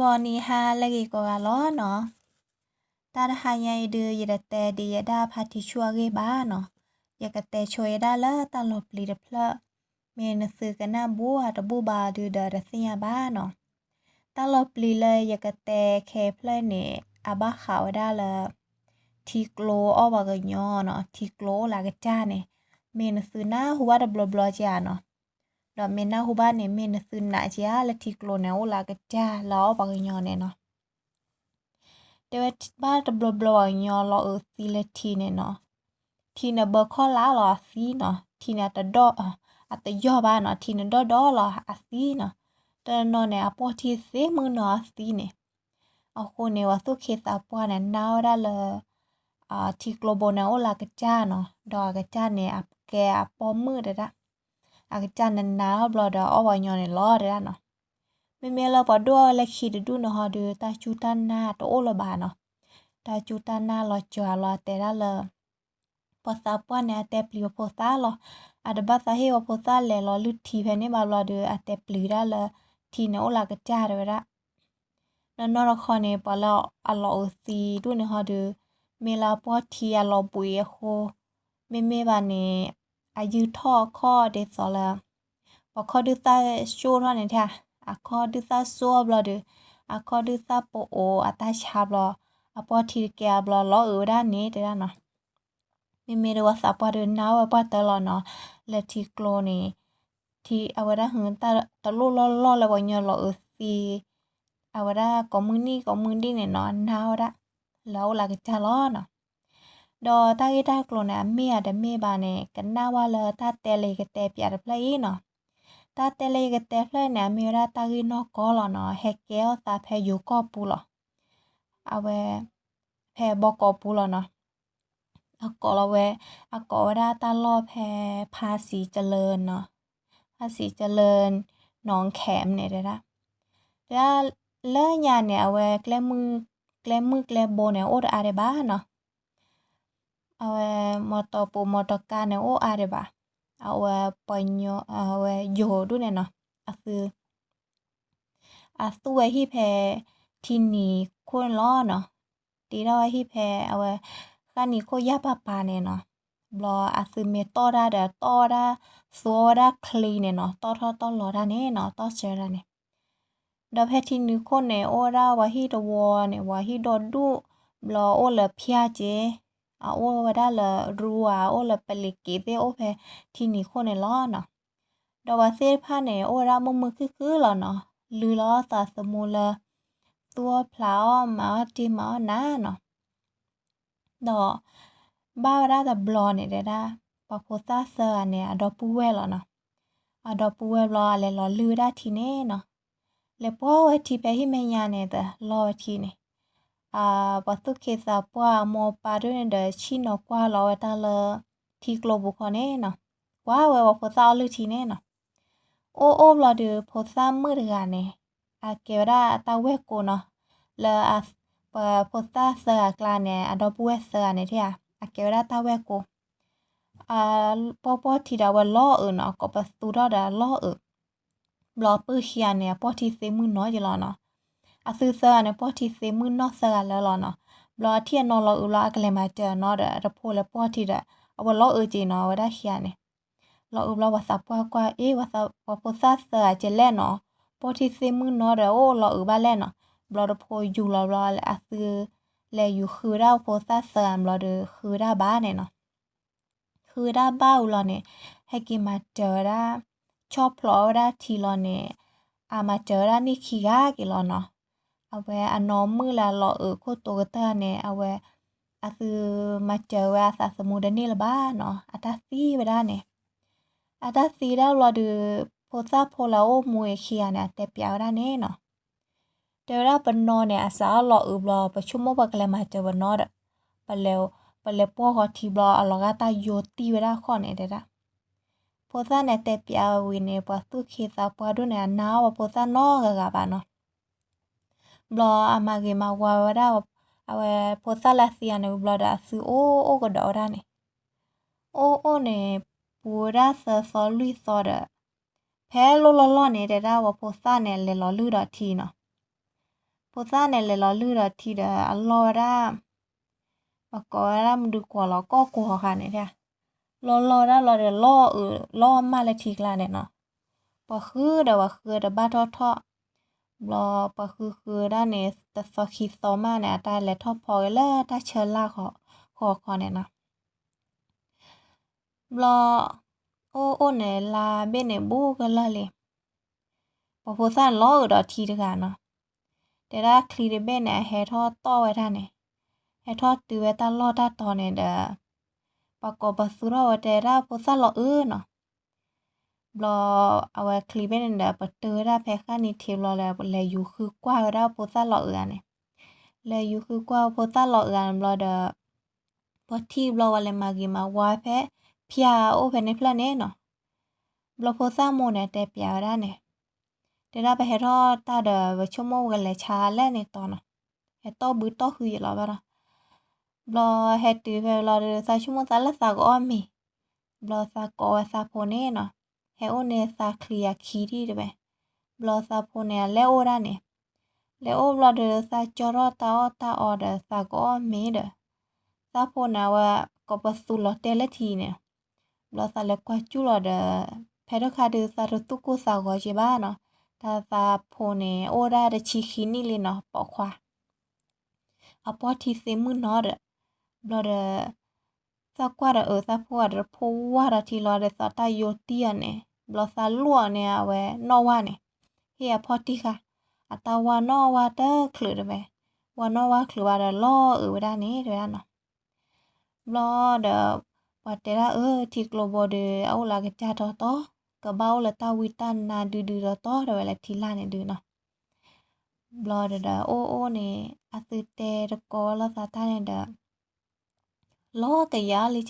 กอนีฮาเลกิกอกาล้อเนาะตาหายายดือยดแต่ดียดาพาทิชัวเกบ้าเนาะยากแต่ช่วยดาละตาลบลีดเพลเมนสือกันหน้าบัวตะบูบาดูดาดเสียบ้าเนาะตาลบลีเลยยากแต่เคเพลเนอาบ้าขาวดาละทีโกลออบากยอเนาะทีโกลลากจ้าเนเมนสือหน้าหัวดบลบลจาเนาะ တော့မင်းနာဟိုဘာနေမင်းနသုနာချာလက်တီကလိုနေဝလာကတာလောပါကညောနေနော်တဝက်ဘာတဘလဘလညောလောအစီလက်တီနေနော်တီနဘခေါ်လာလောစီနော်တီနတဒေါအတယောဘာနော်တီနဒေါဒေါလောအစီနော်တနော်နေအပေါ်တီစေမနော်စီနေအခုနေဝသုခေသာပွားနေနာရလောအာတီကလိုဘနောလာကကြနော်ဒေါကကြနေအကဲအပေါ်မှုတတာ အကချာနနာဘလဒါအဝညောနေလောရနော်မေမေလပဒေါ်လက်ခိဒုနဟဒူတာချူတနာတိုလဘာနော်တာချူတနာလောချွာလောတေရလပစာပွားနေတဲ့ပလီပစာလောအဒဘသဟေပစာလေလောလူတီဖဲနေပါလောဒူအတေပလီရလတီနောလာကကြရရနော်နော်ခေါနေပလောအလောစီဒုနဟဒူမေလာပွားတီအလောပွေခိုမေမေပါနေ อายุท่อข้อเดซอละปอข้อดื้อตาชูท่อเนี่ยท่ะอะข้อดื้อตาซัวบลอดูออะข้อดื้อตาโปโออะตาชาบลออะปอทีแกบลอล้อเออด้านนี้แต่ด้านเนาะมีเมรวสาปอเดินนาวปอตลอเนาะและทีโกลนี่ทีเอาไว้ได้หืนตาตะลุล้อล้อแล้วบ่เยอะล้อเออซีเอาไว้ได้ก้มมือนี่ก้มมือนี่เนี่ยเนาะนาวได้แล้วหลังจะล้อเนาะ ดอตากิตากลนะเมียดเมียบาเนกันนาว่าเลตาเตเลกเตปยาดพลายเนาะตาเตเลกเตพลายนะเมีราตากินอกอลเนาะเฮเกลตาเพยูกอปูลเอาเวเพบอกอปูลเนาะอากอลเวอากอดาตาลอแพภาษีเจริญเนาะภาษีเจริญหนองแขมเนี่ยเด้อละแล้วเลื่อยานเนี่ยเอาไว้แกลมือแกลมือแกลโบเนี่ยโอดอาเรบ้าเนาะ awe moto pu moto kane o are ba awe ponyo awe yo du ne no asu asu we hi phe thini khon lo no ti ra hi phe awe kani ko ya pa pa ne no blo asu me to ra da to ra so ra clean ne no to tho to lo ra ne no to che ra ne ดอเพทินึคนเนโอราวาฮิดวอเนวาฮิดอดุบลอโอเลพยาเจ อาโอว่าได้ละรัวโอ้ละเปลิกิเตโอเพที่นี่คนในล้อเนาะดาวเซ่ผ้าเนโอ้รามือมือคือคือล้วเนาะลือล้อสาสมูละตัวพลาวมาที่มาหน้าเนาะดอบ้าได้แต่บลอเนี่ยได้ปอโพซาเซอร์เนี่ยดอปูเวลเนาะอะดอปูเวลออะไรลอลือได้ทีเน่เนาะแล้วพอไอที่ไปที่เมียเนี่ยแต่รอทีเนี่ย อ่าปัตุเคสาปัวโมอปาด้วยเดชินอกว่าเราตาเลทีโกลบุคอเน่เนาะว่าเวว่าพซาลือทีเน่เนาะโอ้โอ้เราเดือพอซามืดกันเนี่ยอาเกวดาตาเวโกเนาะแล้วอาปะพอซาเสือกลาเนี่ยอดอบุเวเซอร์เนี่ยที่อะอาเกวดาตาเวโกอ่าปอปอที่ดาวล่อเออเนาะก็ประตูดาดาล่อเออรลอปื้อเขียนเนี่ยปอที่เซมือน้อยอยู่แเนาะ အဆူဆာနပေါ်တီစေမှုနော်ဆာလော်လော်နော်ဘလော်တီနော်လော်ဦးလာကလေးမတဲနော်ရရဖိုလပေါ်တီရအဝလော်အကြီးနော်ဝဒရှာနေလော်ဦးလာဝဆပ်ပွားကွာအေးဝဆပ်ပေါ်ဆာဆာကျလဲနော်ပေါ်တီစေမှုနော်ရအိုလော်ဦးပါလဲနော်ဘလော်ရဖိုယူလော်လော်အဆူလေယူခူရာပေါ်ဆာဆာဘလော်ရခူရာဘာနေနော်ခူရာဘာဦးလော်နေဟက်ကီမတဲရာချော့ဖလော်ရာတီလော်နေအာမတဲရာနိခိယာကီလော်နော် เอาไว้อันน้อมมือละหล่อเออโคตัวกระเตอเนี่ยเอาไว้อาซื้อมาเจอว่าสาสมูดนี่ละบ้าเนาะอาตาซีไปได้เนี่ยอาตาซีได้รอดูโพซาโพลาโอมวยเคียเนี่ยแต่เปียวได้แน่เนาะเดี๋ยวเราเป็นนอเนี่ยอาสาหล่ออือบลอประชุมเมื่อวันกลมาเจอวันนอดไปแล้วไปแล้วพวกเขาทีบลอเอาลอกาตาโยตีไว้ได้ข้อเนี่ยเด้อโพซาเนี่ยแต่เปียววินเนี่ยปัสตุเคซาปัวดูเนี่ยหนาวโพซานอกกะกะบ้านเนาะ ဝပိုစာနောကကပါနော်ဘလအမဂေမဝါဝဒါအဝပိုစာလာစီယနေဘလဒါဆူအိုအိုကဒေါ်ဒါနေအိုအိုနေပူရာဆဆောလူဆောဒဖဲလောလောလောနေတဲ့ဒါဝပိုစာနဲ့လေလောလူတော့ထီနော် ပိုစားနဲ့လေလောလူတော့ထီတယ်အလောရာပကောရာမဒူကောလောကောကောခါနေတဲ့လောလောရာလောတဲ့လောအလောမလည်းထီကလာနဲ့နော်ပခឺတော့ဝခឺတော့ဘာတော့တော့ บลอปะคือคือด้านเนสตะสคิโซมาเนี่ยตาเลทอพอเลอร์ตาเชลล่าขอขอขอเนี่ยนะบลอโอโอเนี่ยลาเบเนบูก็ละเลยปะโพซันล้อดอทีตะกันเนาะแต่ถ้าคลีเดเบเนี่ยเฮทอต่อไว้ท่านเนี่ยเฮทอตือไว้ตาลอดตาตอเนี่ยเดอปะกอบสุรอแต่ถ้าโพซันล้อเออเนาะ บลอเอาคลิปเป็นเดปเตอร์ได้แพ้ค่านิเทลอแล้วเลยอยู่คือกว่าเราโพสต์หล่อเอือนเนี่ยเลยอยู่คือกว่าโพสต์หล่อเอือนบลอเดพอที่รลอวันเลยมากีมาว่าแพ้พิอาโอเพนในพลานเนเนาะบลอโพสต์โมเนี่ยแต่พิอาได้เนี่ยเดี๋ยวเราไปให้รอตาเดวชั่วโมงกันเลยชาแล่ในตอนเนาะเฮตโตบื้อโตคืออยู่าล้วบ้างบลอเฮตือไปบลอเดอซาชั่วโมงซาละสากอ้อมมีบลอซาโกซาโพเน่เนาะ ဟဲအိုနေစာခလီယာခီတီတပဲဘလစာဖိုနေလဲအိုရနေလဲအိုဘလဒစာချောရတာတာအော်ဒစာကောမီဒစာဖိုနာဝကပစူလတဲလက်တီနေလောစာလက်ကွာကျူလော်ဒဖဲရခါဒစာရတုကိုစာကိုရှိပါနော်ဒါသာဖိုနေအိုရာတချီခီနီလီနော်ပေါ့ခွာအပေါ်တီစေမှုနော်ဘလော်ဒ စာကွာရအစာဖွာရဖိုဝါရတီလော်ဒစာတယိုတီယနေဘလော်စာလောနေအဝဲနော်ဝါနေဟေအပေါ်တီခါအတဝါနော်ဝါတခလူရပဲဝါနော်ဝါခလူဝါရလောအဝဒနေရနော်ဘလော်ဒปัตเตระเออที่กลบเดเอาลากจาตอตอกะเบาละตาวิตันนาดูดูตอตอเดวละทีลาเนี่ยดูเนาะบลอดดาโอโอเนี่ยอาซึเตตะกอละสาตาเนี่ยดาล้อกะยาลิเ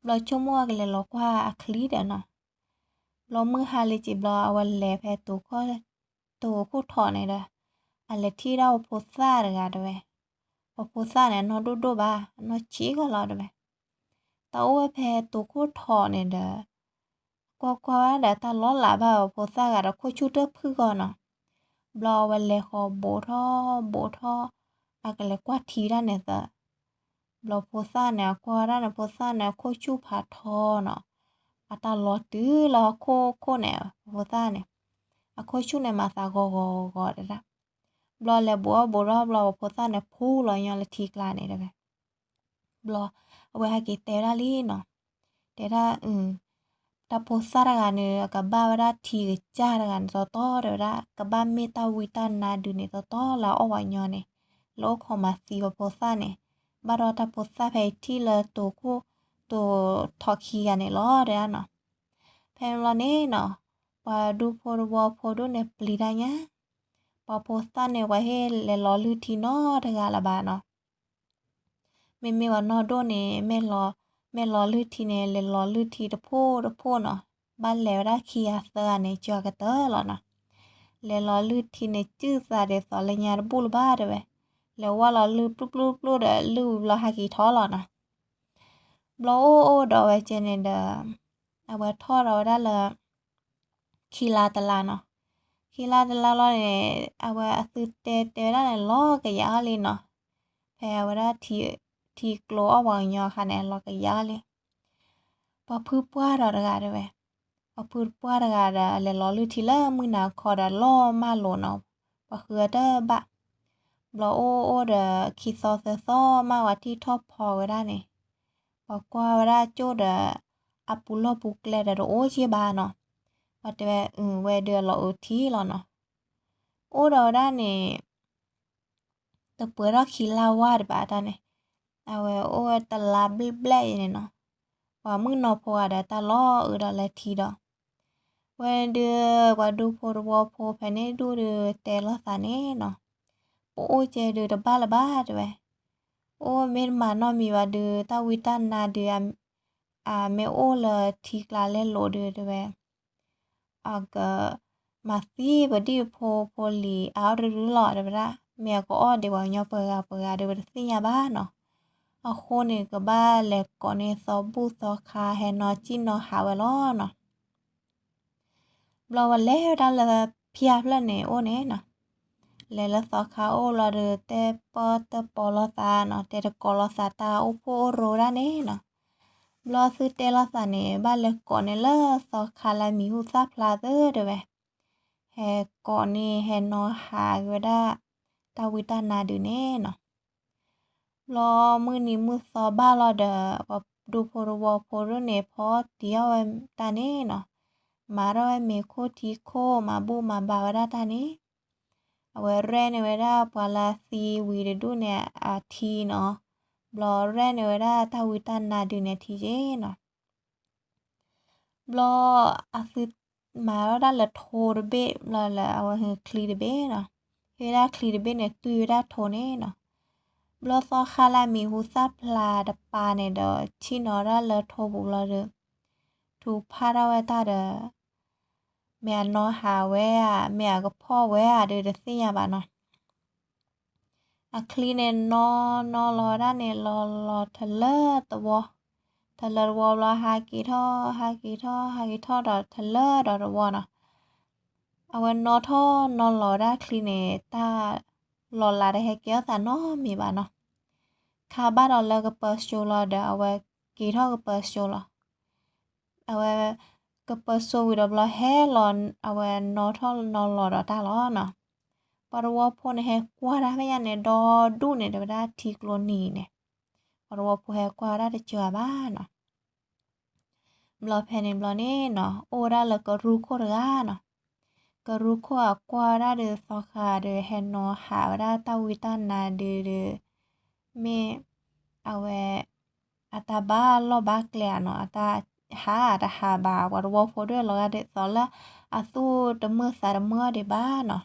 บลวสารเตกดอลีวัตระอืมตาวิตันนาดูดูเอาไว้ก็อ้อยอเปกาแลเนาะบลบ้าตะหาเนี่ยดามือหาไว้ตะกาเนาะมือตะกาดาฮิโอเวแพทินีเทเนเนาะบลเจออัจเจอราคลีเนแพโตข้อเทเนี่ยบลชั่วโมงเลย ลอกว่าอะคลีเดเนาะบลมือหาเลยจิบลเอาวันแลแพโตข้อโตคู่ถอเนี่ยเด้อအလက်ထီတော့ပိုစားရကြတယ်ပပိုစားနဲ့နော်ဒိုဒိုပါနော်ချီကလာတယ်တော့ဝဖဲတူကိုထော်နေတယ်ကွာကွာတဲ့တလောလာပါပိုစားကတော့ခွချူတဖူကောနော်ဘလောဝလေခေါ်ဘိုထောဘိုထော บารอตาปุซาเพที่เลตัวคู่ตัวทอคีกันในล้อเดียเนาะเพลอเน่เนาะปาดูโพรวอโพดูเนปลีได้ยะปอโพสตาในวัยห้เลล้อลือทีนอทกาละบาเนาะไม่ไม่ว่านอโดนเนไม่ล้อไม่ล้อลือทีเนเล่ล้อลือทีตะโพตะโพเนาะบ้านแล้วได้คียเซอร์ในจอกระเตอร์หรอเนาะเล่ล้อลือทีในจื้อซาเดสอลเลญาบุลบ้าเด้เวย เลวว่าเราลืปลุบลุบลุดอะลืบเราหากี่ท้อหรอนะบลอโอโอดอไวเจเนเดอร์เอาไว้ท่อเราได้ละคีลาตลาเนาะคีลาตลาเราเนี่ยเอาไว้อสุเตเตได้เลยล้อกะยาเลยเนาะแพรว่าได้ทีทีกลัวเอาไว้ยอค่ะเนี่ยล้อกะยาเลยพอพื้นป้าเราได้กันเลยพอพื้นป้าเราได้เลยล้อลือทีละมือหนาคอได้ล้อมาหลนเอาพอคือได้บะ เราโอโอเดอคิดซอเซซอมาว่าที่ทอพอก็ได้เนี่ยบอกว่าเวลาโจเดออัปุโลปุกเลเดอโอเชียบาเนาะวัดแต่เออเวเดือเราที่เราเนาะโอ้เราได้เนี่ยตะเปือเราคิลาวาดบาได้เนี่ยเอาเวโอ้ตะลาบเบลเนี่ยเนาะว่ามึงนอพอได้ตะล้อเออดอลทีเดอเวเดือว่าดูพรวโพแพเนดูเดือแต่ละสาเน่เนาะ โอ้เจดือดบ้าละบ้าด้วยโอ้เมนมานอมีว่าดือตาวิตันนาเดืออ่าเมโอเลยทีกลาเล่นโลดือด้วยอาก็มาซีบดีโพโพลีเอาหรือหลอดด้วยะเมียก็อ้อเดี๋ยวเนาเปิดเปิดเดี๋ยวสิยาบ้าเนาะอาโคนี่ก็บ้าแหลกก่อนในซอบูซอคาแฮนอจินเนาะหาเวลาเนาะเราวันแล้วดันละเพียบแล้วเนี่ยโอ้เนี่ยเนาะ เละละสอขาโอลาเดอเตปอเตปอลอซาเนาะเตะกอลอซาตาโอโพโรดาเนเนาะลอซื้อเตลอซาเนบ้านเลกอเนเลสอคาลามิฮูซาพลาเซอร์เด้อเวแฮกอเนแฮนอหาเวดาตาวิตานาดูเนเนาะลอมือนี้มือซอบ้าลอเดอว่าดูโพรวโพรเนพอเตียวตาเนเนาะมาเราเมโคทีโคมาบูมาบาวดาตาเนี အဝဲရဲနေဝဲတာပွာလာစီဝီတူနဲ့အာသီနော်ဘလော်ရဲနေဝဲတာသဝီတနာတူနဲ့ထီရင်နော်ဘလော်အစစ်မာရတာလထိုးရဘေလာလာအဝဟခလီရဘေနော်ဟေရာခလီရဘေနဲ့တူရတာထိုးနေနော်ဘလော့ဖော်ခလာမီဟူစာဖလာတပါနေတော့ချီနော်ရလထိုးဘူးလာရသူဖာရဝဲတာတဲ့ เมียนอหาเวอะเมียก็พ่อเวอะเดเดสิยาบานะอะคลีเนนอนอลอดาเนลอลอทะเลตวทะเลวอลอฮากิทอฮากิทอฮากิทอดอทะเลดอวอนะเอาวันนอทอนอลอดาคลีเนตาลอลาได้ให้เกียวแต่น้อมีบ้านเนาะคาบ้านเราเลิกกับเปิร์สโจลเดเอาไว้กี่ท่อกับเปิร์สโจลเอาไว้ กับเปิร์สโจวิดบลาแฮลอนเอาไว้นอท่อนอลอดอตาลอเนาะปรวอพนแฮกว่าได้ไม่ยันเนี่ยดอดูเนี่ยเดี๋ยวได้ทีกลนีเนี่ยปรวอพแฮกว่าได้เจอบ้านเนาะบลาแพนบลาเนี่เนาะโอได้แล้วก็รู้โคตรเนาะก็รู้ขวากว่าได้เดสอคาเดเฮนโนหาได้ตาวิตานนาเดเดเมเอาเวอาตาบ้าลอบาเกลียเนาะอาตา หาอาตาหาบาวารวอโฟด้วยลอเด็ดสอละอาสู้ดมือสารมือเดบ้าเนาะ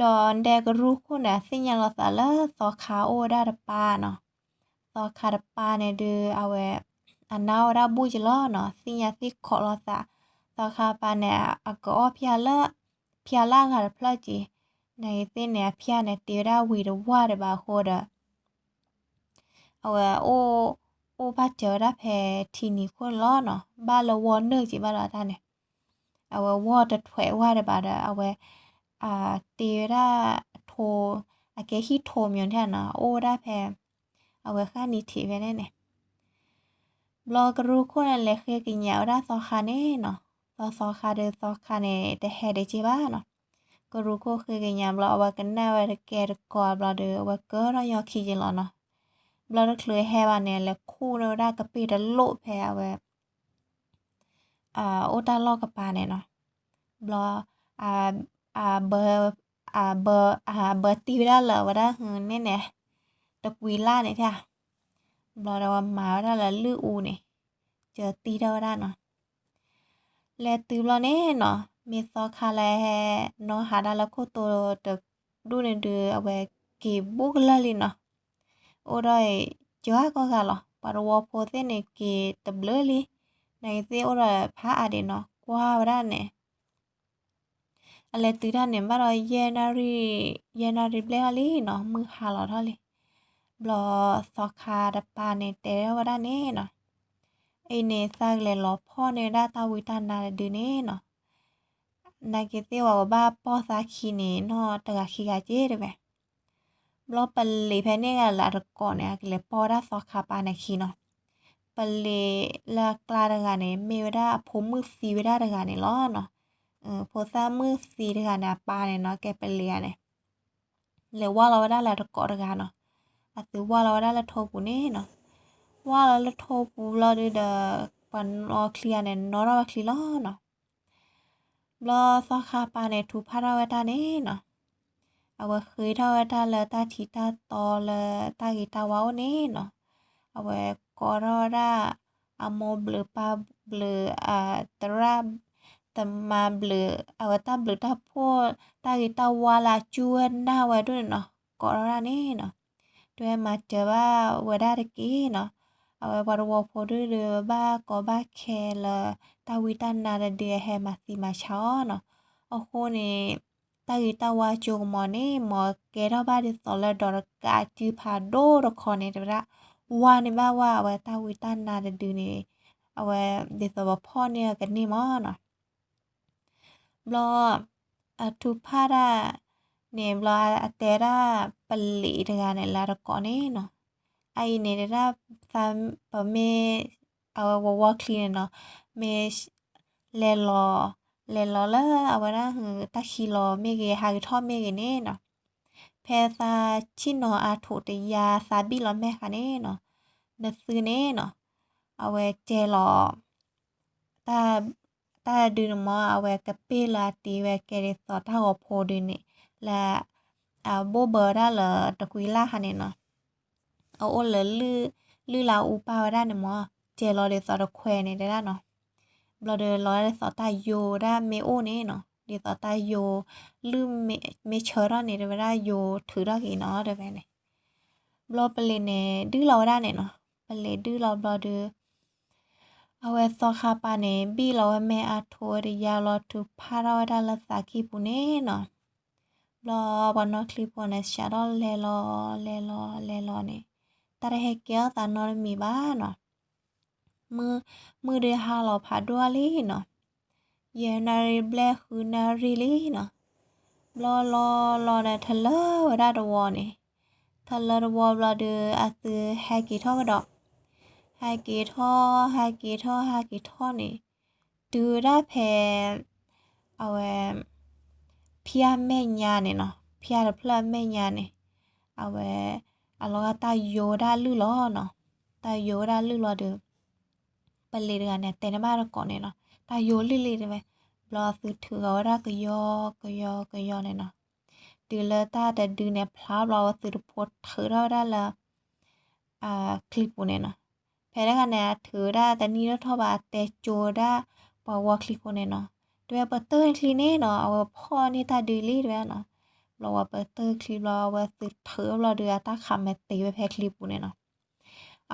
ดอนแดก็รู้คุณเนี่ยสิ่งยังเราสาละสอคาโอได้ดปาเนาะสอคาดปาเนี่ยเดเอาเวอันนาวได้บุจลอเนาะสิ่งยังสิขอเราสาสาขาปาเนี่ยอากอพยาละพยาละงาพลาจีในเส้นเนี่ยพยาเนี่ยเตระวีดว่าเดบาโคดเอาว่าโอ โอพัดเจอระแพทีนี้คนล้อเนาะบ้านละวอนเนอร์จีบ้านละท่านเนี่ยเอาว่าวอดถวยว่าเดบาดเอาไว่าอ่าเตระโทอาเกฮิโทมยอนแทนเนาะโอ้ระแพเอาไว้ค่านิทิไว้แน่เนี่ยบลอกรู้คนอะไรเคยกินยาวได้สอคาเน่เนาะซอซอคาเดซอคาเนเดเฮเดจิบ้าเนาะก็รู้ก็คือกันยามเราว่ากันแน่ว่าแกก่อดเราเดือว่าก็เรายอคีจิลเนาะ บลอดเคลือแฮบานเนี่ยแล้วคู่เราได้กระปีแล้วโลแพ้แบบอ่าโอตาลอกกะปาเนี่ยเนาะเราอ่าอ่าเบอร์อ่าเบอร์อ่าเบอร์ตีได้เหรอว่าได้เฮือนเนี่ยเนี่ยตะกุยล่าเนี่ยใช่ะบลอเรามาว่าได้แล้ะลืออูเนี่ยเจอตีได้ว่าได้เนาะและตื่นเราเนี่ยเนาะมีซอคาแลเนาะหาได้แล้วโคตัวตะดูในเดือเอาไว้เก็บบุกแล้ะลินเนาะ โอ้ได้จ้าก็กะหรอปารวโพเซในเกตับเลลิในเซโอ้ได้พระอาเดนเนาะกว่าด้านเนี่ยอะไรตื้อด้านเนี่ยว่าเราเยนารีเยนารีเบลลี่เนาะมือหาเราเท่าเลยบลอสอคาดัปาเนเตว่าด้านเนี่เนาะไอเนซากเลยหรอพ่อเนด้าตาวิตานาดูเน่เนาะนาเกเซว่าบ้าป้อซาคีเนเนาะตะกาคีกาเจ้ได้ไห เราอปเลแพเนกละตก่อนเนี่ยเลยพอได้ซอคาปาในคีเนาะปเลละกลาดังานเนี่ยเมวดาผมมือซีเวดาดังานเนี่ยล้อเนาะเออโพซ่ามือซีดังานาปาเนี่ยเนาะแกเป็นเลียเนี่ยเลยว่าเราได้ละตก่อนดังานเนาะอาจจะว่าเราได้ละโทปูนี่เนาะว่าเราละโทปูเราดูเดอปันออเคลียเนี่ยนอเราเคลียล้อเนาะเราซอคาปาเนี่ยทูพาราเวดาเนี่ยเนาะ เอาไว่าเคยเท่าท่าเล้วท่าทีท่าตอเล้วท่ากีตาว้าวนี่เนาะเอาไว้กอรอร่าอาโมเบลือปาเบลืออ่าตราตมาเบลือเอาไว้าตาเบลือตาพูดตากีตาวาลาจวนหน้าไว้ด้วยเนาะกอรอรานี่เนาะด้วยมาเจอว่าเวด้าตะกี้เนาะเอาไว้บรัวพูดด้วยเรือบ้ากอบ้าแคลตาวิตันนาเดียแฮมาซีมาช้อเนาะโอ้โหนี่ တာဂီတာဝါချူမနေမောကေရဘာဒီဆောလဒေါ်ကာချီဖာဒိုရခေါနေတရာဝါနေဘာဝအဝတာဝီတနာရဒီနေအဝဒီသဘဖောနေကနေမောနော်ဘလောအတူဖာရာနေဘလောအတဲရာပလီတကနေလာရကောနေနော်အိုင်နေတာဖမ်ပမေအဝဝဝကလီနော်မေလေလော เลนลอเลอเอาวนาหือตาคีลอไม่เกฮารท่อไม่เกเน่เนาะเพซาชิโนอาถูตยาซาบิลอแม่คาเน่เนาะนซือเน่เนาะเอาไว้เจลอตาตาดูนมอเอาไว้กะเป้ลาตีไว้เกเรสอตาหัวโพดูนี่และอาโบเบอร์ได้เลยตะคุยล่าค่ะเนาะเอาโอเลยลือลือลาอูปาวได้เนาะเจลอเดสอตะแควเนี่ยได้เนาะ เราเดินร้อยเสอตายโยได้เมโอเนี่เนาะเดี๋ยวสอตายโยลืมเมเมเชอร์เนี่ยเดี๋ยวได้โยถือได้กี่เนาะเดี๋ยวไปเนี่ยเราไปเลเนี่ยดื้อเราได้เนี่ยเนาะไปเลดื้อเราเราเดือเอาไว้สอคาปาเนี่ยบี้เราแม่อาทัวเดียาเราถูพาเราได้ละสักีปุเน่เนาะเราบนนอคลิปวันเชาร์ลเลลอเลลอเลลอเนี่ยแต่ให้เกียวตานอนมีบ้านเนาะ มือเมื่อเดือฮาลอพาดัวลี่เนาะเยนารีแบลคือนารีลี่เนาะรอรอรอในะทะเลวดาดวอนี่ทะเลวอราเดืออาซือแฮกิท่อกระดอกแฮกิท่อแฮกิท่อแฮกิท่อนี่ดูได้แพเอาแหวพี่แม่ญาเนี่ยเนาะพี่และเพื่อนแม่ญาเนี่ยเอาแหวอะลอกตาโยได้ลือล้อเนาะตาโยได้ลือล้อเดือ పల్లిరుగానే తెనమారకోనేనా తా యోలి లీరివే బ్లాసు ఠుగవరా కయో కయో కయో నేనా డుల తా ద డునే ఫ్లా బ్లావ సురు పోట్ ఠరవరా ల ఆ క్లిప్ నేనా పెరగానే ఠురా ద నీర ఠోబా తె చోరా పవ క్లిప్ నేనా တွေ့ပတဲကလီနေနော်အဝဖော်နေတာဒီလီတွေနော်လောပတဲကလီလောဝသစ်ထေလောတွေတာခမဲ့တေပဲဖဲကလီပူနေနော်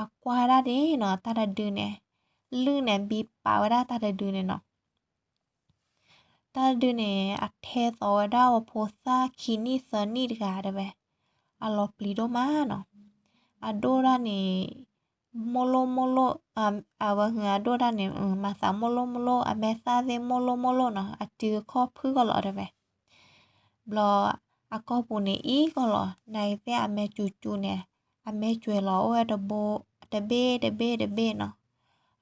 အကွာရတဲ့နော်တာဒဒင်းနေ ลื่นเนบีปาวด้ตาเดดูเนเนาะตาดูเนอักเทสอดาวโพซาคินีเซนีดกาเดเวอลอปลิโดมาเนาะอโดราเนโมโลโมโลอ่าอาวะเหือโดราเนเออมาสาโมโลโมโลอเมซาเซโมโลโมโลเนาะอจือข้อพื้ก็หลอเดเวบลออากอปูเนอีก็หลอในเซอเมจูจูเนี่ยอเมจูเหลอเอดโบเดเบเดเบเดเบเนาะ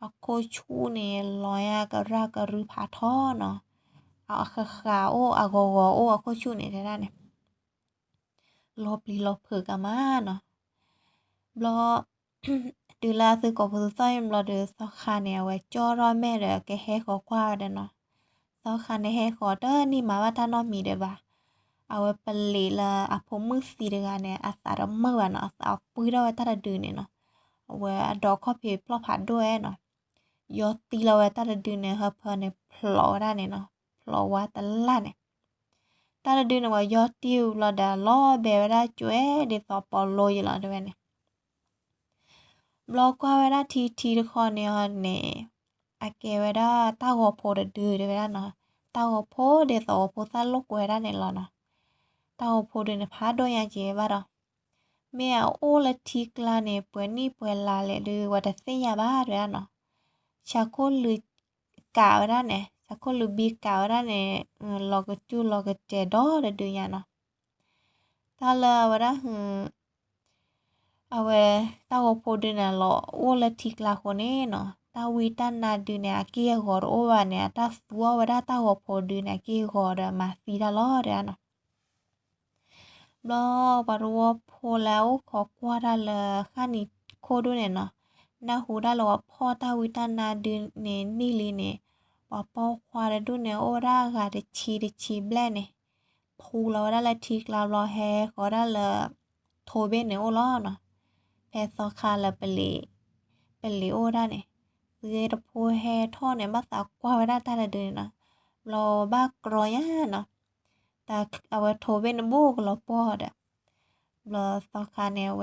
อะโคชูเนี่ยลอยากะรากระรือผาท่อเนาะเอาอะคาคาโออาโกโกโออะโคชูเนี่ยได้เนี่ยลบลีลบเผือกามาเนาะบลอดูแลซื้อกบซื้อสร้อยเราเดือซอคาเนวไว้จ่อร้อยแม่เด้อแกแฮขอคว้าเด้อเนาะซอคาในแฮขอเด้อนี่หมายว่าถ้าน้องมีเด้อบ่าเอาไว้ปลีละอะผมมือสีเดือนเนี่ยอาสารเมื่อวานเนาะเอาปื้ดเอาไว้ถ้าเราดือนเนี่ยเนาะเอาไว้ดอกข้อเพลพลอผัดด้วยเนาะ yo ti lo ta de du ne ha pha ne phlo ra ne no phlo wa ta la ne ta de du ne wa yo ti u lo da lo be ra chue de so po lo yi lo de ne blog wa ra ti ti de kho ne ha ne a ke wa ra ta go pho de du de ra no ta go pho de so pho sa lo ko ra ne lo no ta go pho de ne pha do ya je ba ra မေအိုလတီကလာနေပွနိပွလာလေလူဝတ်သိရပါရနော် chakollu kawra ne chakollu bi kawra ne logo chu logo che do de du ya no ta la wara hu awe ta go po de na lo wo la thik la ko ne no ta wi ta na du ne a ki go ro wa ne ta fu wa wara ta go po du ne ki go ra ma fi da lo ra no บลอปรัวโพแล้วขอกว่าละค่านี้โคดูเนี่ยเนาะ นาหูได้หรอว่าพ่อตาวิตานาดึนเนนี่ลีเนี่ยป้อปอควาดูเนโอร่ากาเดชีเดชีแบลเนี่ยพูเราได้ละทีกลาวรอแฮขอได้ละโทเบนเนโอร่าเนาะแพซอคาละเปลีเป็นลีโอได้เนเยระพูแฮท่อเนี่ยมาสาวกว่าได้ตาละเดือนนะรอบ้ากรอย่าเนาะแต่เอาโทเบนบูกเราปอดอะเราสอคาเนี่ยแว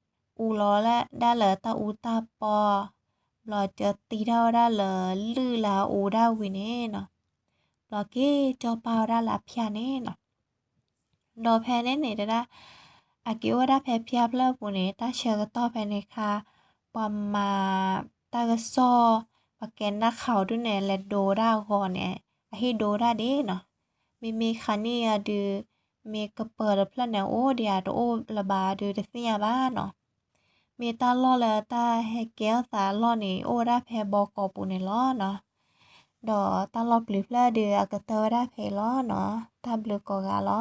อูล้อละได้เลยตาอูตาปอเราจะตีเท่าได้เลยลือลาอูได้วินเน่เนาะเราเก้จอปาได้ละพิาเน่เนาะดอแพเน่เนี่ยได้อากิวได้แพเพิอาเพลปุ่นเน่ตาเชื่อก็ต่อไปในค่ะปอมมาตากระซอปะแกนหน้าเขาด้วยเนี่ยและโดราก่อนเนี่ยอะให้โดราเด้เนาะมีมีคันนี่อะดูมีกระเปิดพลันเนี่ยโอ้เดียโอ้ระบาดูแต่สิยาบ้านเนาะ มีตาล่อแล้วตาให้แก้วสาล่อนี่โอ้ได้แพบอกอปูในล้อเนาะดอตาลอบหรือเพลเดืออะกะเตอได้เพล้อเนาะตาบลือกอกาล้อ